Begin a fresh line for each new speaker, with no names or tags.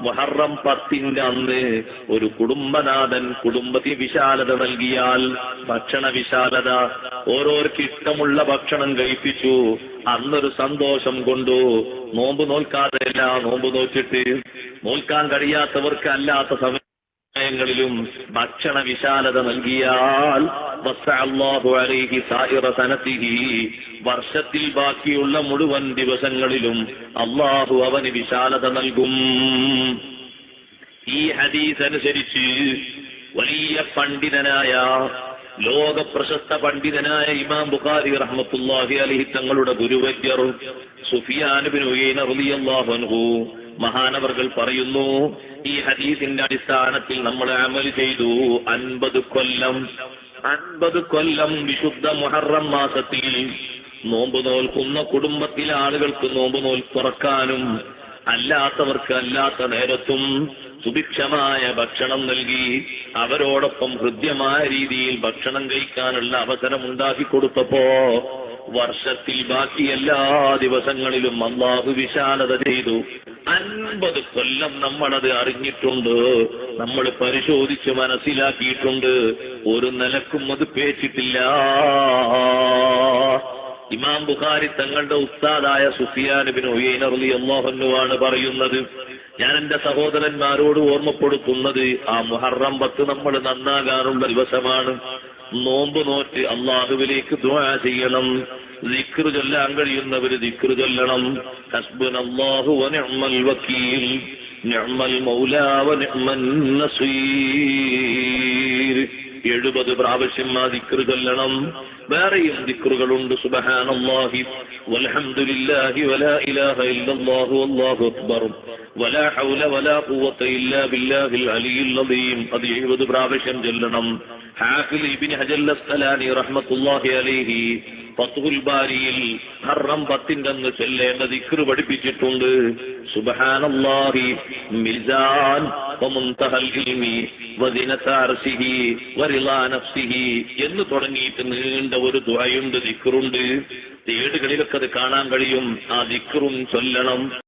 മുഹറം പത്തിന്റെ അന്ന് ഒരു കുടുംബനാഥൻ കുടുംബത്തിന് വിശാലത നൽകിയാൽ ഭക്ഷണ വിശാലത ഓരോർക്ക് ഇഷ്ടമുള്ള ഭക്ഷണം കഴിപ്പിച്ചു. അന്നൊരു സന്തോഷം കൊണ്ടു. നോമ്പ് നോൽക്കാതെ അല്ല നോമ്പ് നോക്കിട്ട് നോൽക്കാൻ കഴിയാത്തവർക്ക് അല്ലാത്ത സമയം സമയങ്ങളിലും ഭക്ഷണ വിശാലത നൽകിയാൽ വർഷത്തിൽ ബാക്കിയുള്ള മുഴുവൻ ദിവസങ്ങളിലും അള്ളാഹു അവന് വിശാലത നൽകും. ഈ ഹദീസ് അനുസരിച്ച് വലിയ പണ്ഡിതനായ ലോക പ്രശസ്ത പണ്ഡിതനായ ഇമാം ബുഖാരി റഹ്മത്തുല്ലാഹി അലഹി തങ്ങളുടെ ഗുരുവര്യർ സുഫിയാനുബിൻ റളിയല്ലാഹു അൻഹു മഹാനവർകൾ പറയുന്നു ഈ ഹദീസിന്റെ അടിസ്ഥാനത്തിൽ നമ്മൾ അമൽ ചെയ്തു അൻപത് കൊല്ലം. അൻപത് കൊല്ലം വിശുദ്ധ മുഹറം മാസത്തിൽ നോമ്പ് നോൽക്കുന്ന കുടുംബത്തിലെ ആളുകൾക്ക് നോമ്പ് നോൽ തുറക്കാനും അല്ലാത്തവർക്ക് അല്ലാത്ത നേരത്തും സുഭിക്ഷമായ ഭക്ഷണം നൽകി അവരോടൊപ്പം ഹൃദ്യമായ രീതിയിൽ ഭക്ഷണം കഴിക്കാനുള്ള അവസരം ഉണ്ടാക്കി കൊടുത്തപ്പോ വർഷത്തിൽ ബാക്കി എല്ലാ ദിവസങ്ങളിലും അള്ളാഹു വിശാലത ചെയ്തു. അൻപത് കൊല്ലം നമ്മളത് അറിഞ്ഞിട്ടുണ്ട്. നമ്മൾ പരിശോധിച്ച് മനസ്സിലാക്കിയിട്ടുണ്ട്. ഒരു നിലക്കും അത് പേച്ചിട്ടില്ല. ഇമാം ബുഖാരി തങ്ങളുടെ ഉസ്താദായ സുഫിയാൻ ബിൻ അറുതി അള്ളാഹുവാണ് പറയുന്നത്. ഞാൻ എന്റെ സഹോദരന്മാരോട് ഓർമ്മപ്പെടുത്തുന്നത് ആ മുഹറം പത്ത് നമ്മൾ നന്നാകാനുള്ള ദിവസമാണ്. നോമ്പ് നോറ്റ് അള്ളാഹുവിലേക്ക് ദുആ ചെയ്യണം. ദിക്റ് ചൊല്ലാൻ കഴിയുന്നവര് ദിക്റ് ചൊല്ലണം. ഹസ്ബുൻ അള്ളാഹു വനിഅ്മൽ വക്കീൽ. നിഅ്മൽ മൗലാ വനിഅ്മൻ നസീർ. എഴുപത് പ്രാവശ്യം ആ ദിക്റ് ചൊല്ലണം. വേറെയും ദിക്റുകളുണ്ട്. സുബഹാനല്ലാഹി. വൽഹംദുലില്ലാഹി വലാ ഇലാഹ ഇല്ലല്ലാഹു വല്ലാഹു അക്ബർ. വലാ ഹൗല വലാ ഖുവത ഇല്ലാ ബില്ലാഹിൽ അലിയിൽ അദീം. അത് എഴുപത് പ്രാവശ്യം ചൊല്ലണം. ഹാഫിൽ ഇബ്നു ഹജൽ അസ്സലാനി റഹ്മത്തുള്ളാഹി അലൈഹി. ബാരിയിൽ ഹറം പത്തിന്റെ അന്ന് ചെല്ലേണ്ട ദിക്റ് പഠിപ്പിച്ചിട്ടുണ്ട്. എന്ന് തുടങ്ങിയിട്ട് നീണ്ട ഒരു ദ്വയുണ്ട് ദിക്റുണ്ട്. തേടുകളിലൊക്കെ അത് കാണാൻ കഴിയും. ആ ദിക്റും ചൊല്ലണം.